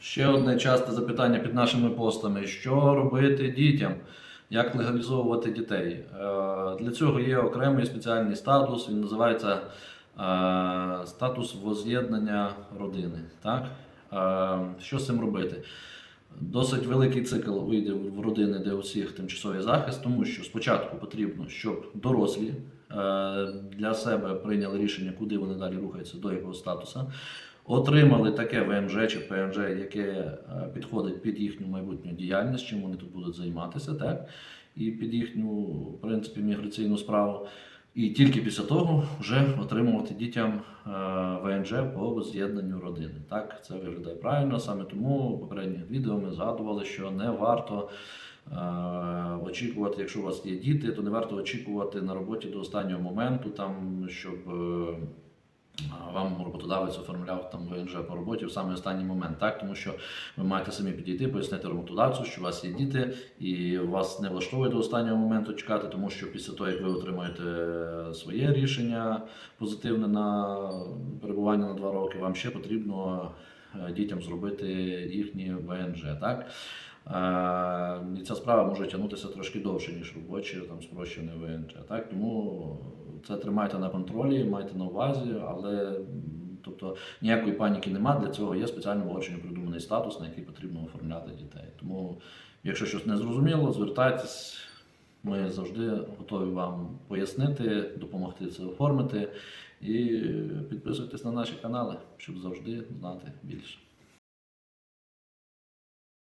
Ще одне часте запитання під нашими постами: що робити дітям? Як легалізовувати дітей? Е, Для цього є окремий спеціальний статус, він називається е, статус воз'єднання родини. Так? Е, Що з цим робити? Досить великий цикл вийде в родини, де у всіх тимчасовий захист, тому що спочатку потрібно, щоб дорослі для себе прийняли рішення, куди вони далі рухаються до якого статусу, отримали таке ВМЖ чи ПМЖ, яке е, підходить під їхню майбутню діяльність, чим вони тут будуть займатися, так? і під їхню, в принципі, міграційну справу. І тільки після того вже отримувати дітям е, ВНЖ по з'єднанню родини. Так, це виглядає правильно. Саме тому в попередніх відео ми згадували, що не варто е, очікувати, якщо у вас є діти, то не варто очікувати на роботі до останнього моменту, там, щоб вам роботодавець оформляв там ВНЖ по роботі в самий останній момент, так тому що ви маєте самі підійти, пояснити роботодавцю, що у вас є діти, і вас не влаштовує до останнього моменту чекати, тому що після того, як ви отримаєте своє рішення позитивне на перебування на два роки, вам ще потрібно е, дітям зробити їхні ВНЖ. Так? І ця справа може тягнутися трошки довше, ніж робочі, там спрощене ВНЖ. Так? Тому це тримайте на контролі, майте на увазі, але тобто ніякої паніки нема. Для цього є спеціально в придуманий статус, на який потрібно оформляти дітей. Тому, якщо щось не зрозуміло, звертайтесь. Ми завжди готові вам пояснити, допомогти це оформити. І підписуйтесь на наші канали, щоб завжди знати більше.